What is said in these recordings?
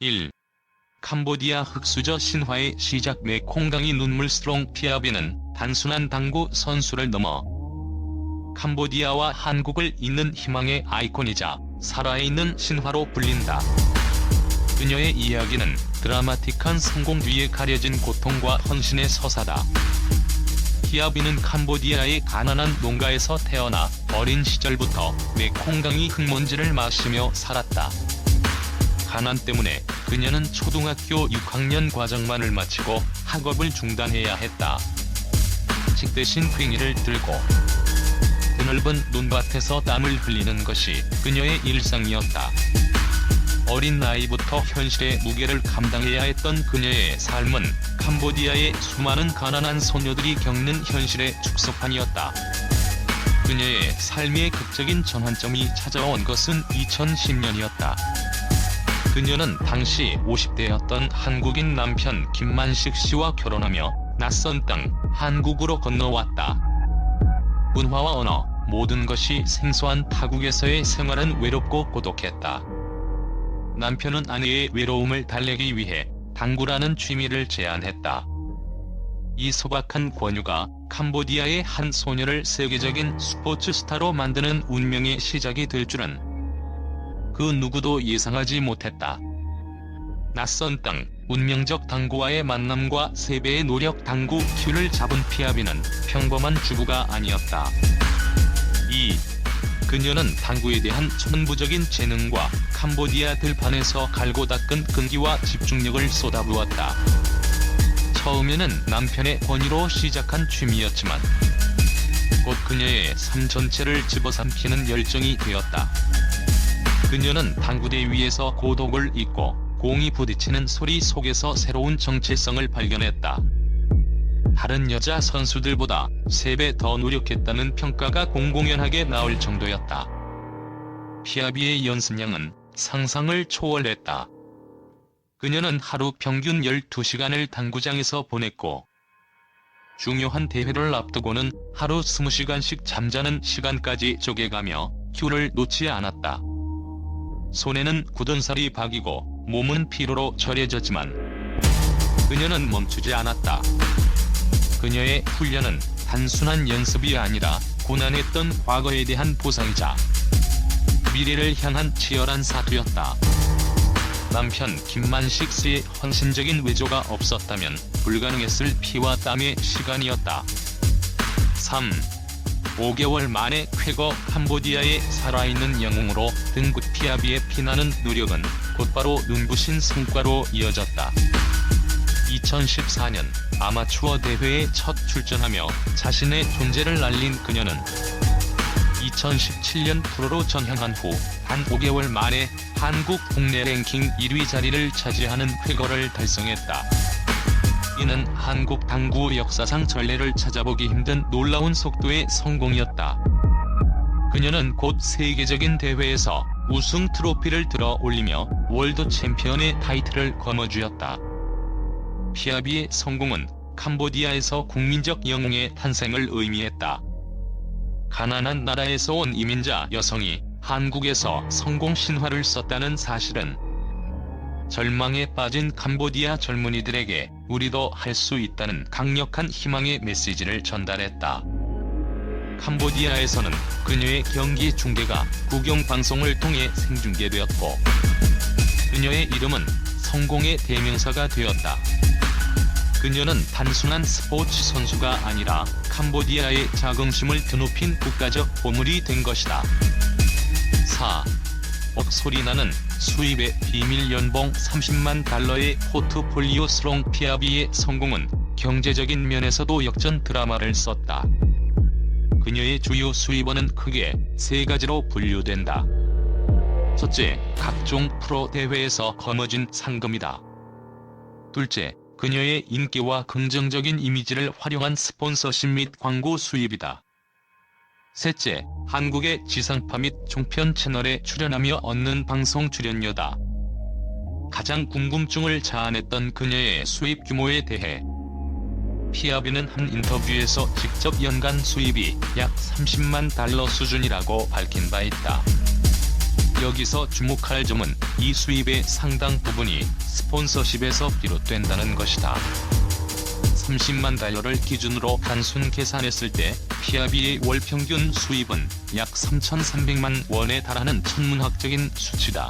1. 캄보디아 흑수저 신화의 시작 메콩강이 눈물스러운 피아비는 단순한 당구 선수를 넘어 캄보디아와 한국을 잇는 희망의 아이콘이자 살아있는 신화로 불린다. 그녀의 이야기는 드라마틱한 성공 뒤에 가려진 고통과 헌신의 서사다. 히아비는 캄보디아의 가난한 농가에서 태어나 어린 시절부터 메콩강이 흙먼지를 마시며 살았다. 가난 때문에 그녀는 초등학교 6학년 과정만을 마치고 학업을 중단해야 했다. 직 대신 괭이를 들고 드넓은 눈밭에서 땀을 흘리는 것이 그녀의 일상이었다. 어린 나이부터 현실의 무게를 감당해야 했던 그녀의 삶은 캄보디아의 수많은 가난한 소녀들이 겪는 현실의 축소판이었다. 그녀의 삶의 극적인 전환점이 찾아온 것은 2010년이었다. 그녀는 당시 50대였던 한국인 남편 김만식 씨와 결혼하며 낯선 땅 한국으로 건너왔다. 문화와 언어, 모든 것이 생소한 타국에서의 생활은 외롭고 고독했다. 남편은 아내의 외로움을 달래기 위해 당구라는 취미를 제안했다. 이 소박한 권유가 캄보디아의 한 소녀를 세계적인 스포츠 스타로 만드는 운명의 시작이 될 줄은 그 누구도 예상하지 못했다. 낯선 땅, 운명적 당구와의 만남과 세배의 노력 당구 큐를 잡은 피아비는 평범한 주부가 아니었다. 2. 그녀는 당구에 대한 천부적인 재능과 캄보디아 들판에서 갈고 닦은 끈기와 집중력을 쏟아부었다. 처음에는 남편의 권유로 시작한 취미였지만 곧 그녀의 삶 전체를 집어삼키는 열정이 되었다. 그녀는 당구대 위에서 고독을 잊고 공이 부딪히는 소리 속에서 새로운 정체성을 발견했다. 다른 여자 선수들보다 3배 더 노력했다는 평가가 공공연하게 나올 정도였다. 피아비의 연습량은 상상을 초월했다. 그녀는 하루 평균 12시간을 당구장에서 보냈고 중요한 대회를 앞두고는 하루 20시간씩 잠자는 시간까지 쪼개가며 큐를 놓지 않았다. 손에는 굳은 살이 박이고 몸은 피로로 절여졌지만 그녀는 멈추지 않았다. 그녀의 훈련은 단순한 연습이 아니라 고난했던 과거에 대한 보상이자 미래를 향한 치열한 사투였다. 남편 김만식 씨의 헌신적인 외조가 없었다면 불가능했을 피와 땀의 시간이었다. 3. 5개월 만에 쾌거 캄보디아의 살아있는 영웅으로 등극 피아비의 피나는 노력은 곧바로 눈부신 성과로 이어졌다. 2014년 아마추어 대회에 첫 출전하며 자신의 존재를 알린 그녀는 2017년 프로로 전향한 후단 5개월 만에 한국 국내 랭킹 1위 자리를 차지하는 쾌거를 달성했다. 이는 한국 당구 역사상 전례를 찾아보기 힘든 놀라운 속도의 성공이었다. 그녀는 곧 세계적인 대회에서 우승 트로피를 들어 올리며 월드 챔피언의 타이틀을 거머쥐었다. 피아비의 성공은 캄보디아에서 국민적 영웅의 탄생을 의미했다. 가난한 나라에서 온 이민자 여성이 한국에서 성공 신화를 썼다는 사실은 절망에 빠진 캄보디아 젊은이들에게 우리도 할 수 있다는 강력한 희망의 메시지를 전달했다. 캄보디아에서는 그녀의 경기 중계가 국영 방송을 통해 생중계되었고 그녀의 이름은 성공의 대명사가 되었다. 그녀는 단순한 스포츠 선수가 아니라 캄보디아의 자긍심을 드높인 국가적 보물이 된 것이다. 4. 억소리나는 수입의 비밀 연봉 30만 달러의 포트폴리오 스롱 피아비의 성공은 경제적인 면에서도 역전 드라마를 썼다. 그녀의 주요 수입원은 크게 세 가지로 분류된다. 첫째, 각종 프로 대회에서 거머쥔 상금이다. 둘째, 그녀의 인기와 긍정적인 이미지를 활용한 스폰서십 및 광고 수입이다. 셋째, 한국의 지상파 및 종편 채널에 출연하며 얻는 방송 출연료다. 가장 궁금증을 자아냈던 그녀의 수입 규모에 대해 피아비는 한 인터뷰에서 직접 연간 수입이 약 30만 달러 수준이라고 밝힌 바 있다. 여기서 주목할 점은 이 수입의 상당 부분이 스폰서십에서 비롯된다는 것이다. 30만 달러를 기준으로 단순 계산했을 때 피아비의 월 평균 수입은 약 3,300만 원에 달하는 천문학적인 수치다.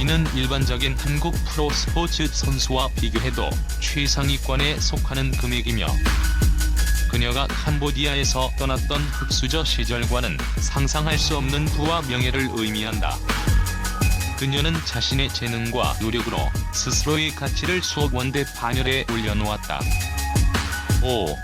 이는 일반적인 한국 프로 스포츠 선수와 비교해도 최상위권에 속하는 금액이며 그녀가 캄보디아에서 떠났던 흑수저 시절과는 상상할 수 없는 부와 명예를 의미한다. 그녀는 자신의 재능과 노력으로 스스로의 가치를 수억 원대 반열에 올려놓았다. 5.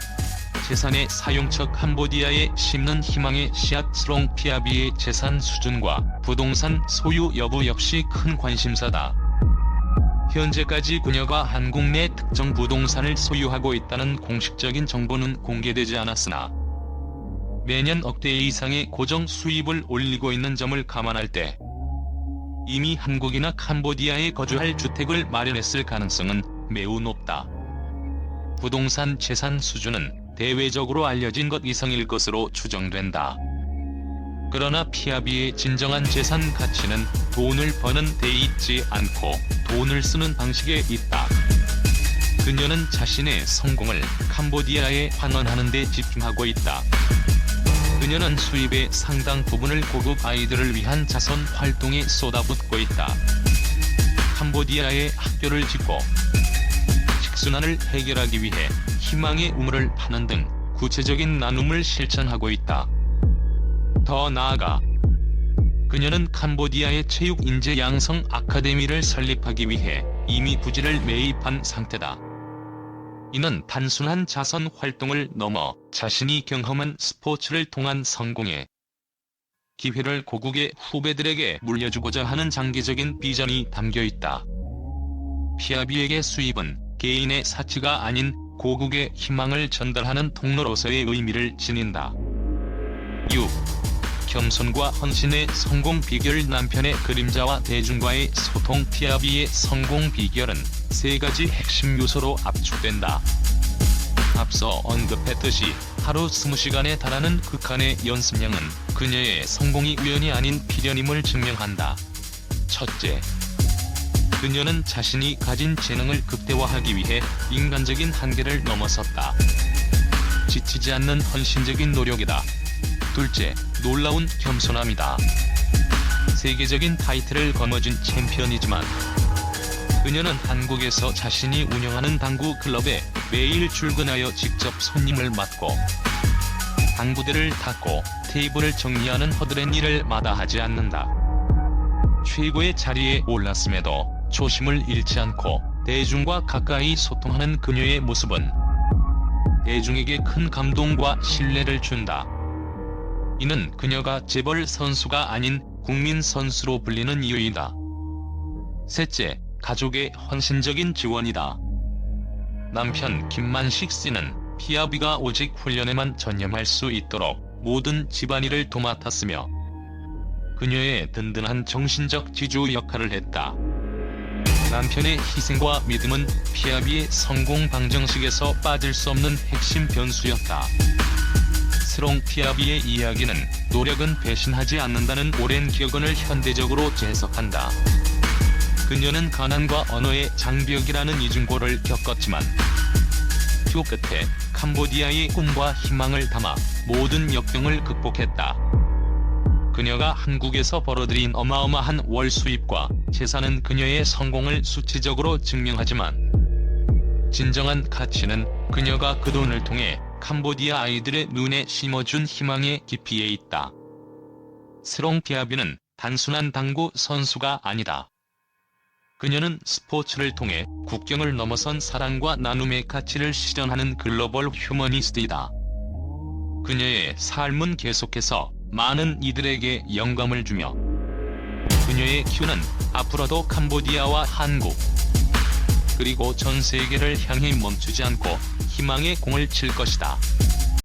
재산의 사용처 캄보디아에 심는 희망의 씨앗 스롱 피아비의 재산 수준과 부동산 소유 여부 역시 큰 관심사다. 현재까지 그녀가 한국 내 특정 부동산을 소유하고 있다는 공식적인 정보는 공개되지 않았으나 매년 억대 이상의 고정 수입을 올리고 있는 점을 감안할 때 이미 한국이나 캄보디아에 거주할 주택을 마련했을 가능성은 매우 높다. 부동산 재산 수준은 대외적으로 알려진 것 이상일 것으로 추정된다. 그러나 피아비의 진정한 재산 가치는 돈을 버는 데 있지 않고 돈을 쓰는 방식에 있다. 그녀는 자신의 성공을 캄보디아에 환원하는 데 집중하고 있다. 그녀는 수입의 상당 부분을 고급 아이들을 위한 자선 활동에 쏟아붓고 있다. 캄보디아에 학교를 짓고 식순환을 해결하기 위해 희망의 우물을 파는 등 구체적인 나눔을 실천하고 있다. 더 나아가 그녀는 캄보디아의 체육 인재 양성 아카데미를 설립하기 위해 이미 부지를 매입한 상태다. 이는 단순한 자선 활동을 넘어 자신이 경험한 스포츠를 통한 성공에 기회를 고국의 후배들에게 물려주고자 하는 장기적인 비전이 담겨 있다. 피아비에게 수입은 개인의 사치가 아닌 고국의 희망을 전달하는 통로로서의 의미를 지닌다. 6. 겸손과 헌신의 성공 비결 남편의 그림자와 대중과의 소통 피아비의 성공 비결은 세 가지 핵심 요소로 압축된다. 앞서 언급했듯이 하루 20시간에 달하는 극한의 연습량은 그녀의 성공이 우연이 아닌 필연임을 증명한다. 첫째, 그녀는 자신이 가진 재능을 극대화하기 위해 인간적인 한계를 넘어섰다. 지치지 않는 헌신적인 노력이다. 둘째, 놀라운 겸손함이다. 세계적인 타이틀을 거머쥔 챔피언이지만 그녀는 한국에서 자신이 운영하는 당구 클럽에 매일 출근하여 직접 손님을 맡고 당구대를 닦고 테이블을 정리하는 허드렛 일을 마다하지 않는다. 최고의 자리에 올랐음에도 초심을 잃지 않고 대중과 가까이 소통하는 그녀의 모습은 대중에게 큰 감동과 신뢰를 준다. 이는 그녀가 재벌 선수가 아닌 국민 선수로 불리는 이유이다. 셋째, 가족의 헌신적인 지원이다. 남편 김만식 씨는 피아비가 오직 훈련에만 전념할 수 있도록 모든 집안일을 도맡았으며 그녀의 든든한 정신적 지주 역할을 했다. 남편의 희생과 믿음은 피아비의 성공 방정식에서 빠질 수 없는 핵심 변수였다. 스롱 피아비의 이야기는 노력은 배신하지 않는다는 오랜 격언을 현대적으로 재해석한다. 그녀는 가난과 언어의 장벽이라는 이중고를 겪었지만 표 끝에 캄보디아의 꿈과 희망을 담아 모든 역경을 극복했다. 그녀가 한국에서 벌어들인 어마어마한 월 수입과 재산은 그녀의 성공을 수치적으로 증명하지만 진정한 가치는 그녀가 그 돈을 통해 캄보디아 아이들의 눈에 심어준 희망의 깊이에 있다. 스롱 피아비는 단순한 당구 선수가 아니다. 그녀는 스포츠를 통해 국경을 넘어선 사랑과 나눔의 가치를 실현하는 글로벌 휴머니스트이다. 그녀의 삶은 계속해서 많은 이들에게 영감을 주며 그녀의 큐는 앞으로도 캄보디아와 한국 그리고 전 세계를 향해 멈추지 않고 희망의 공을 칠 것이다.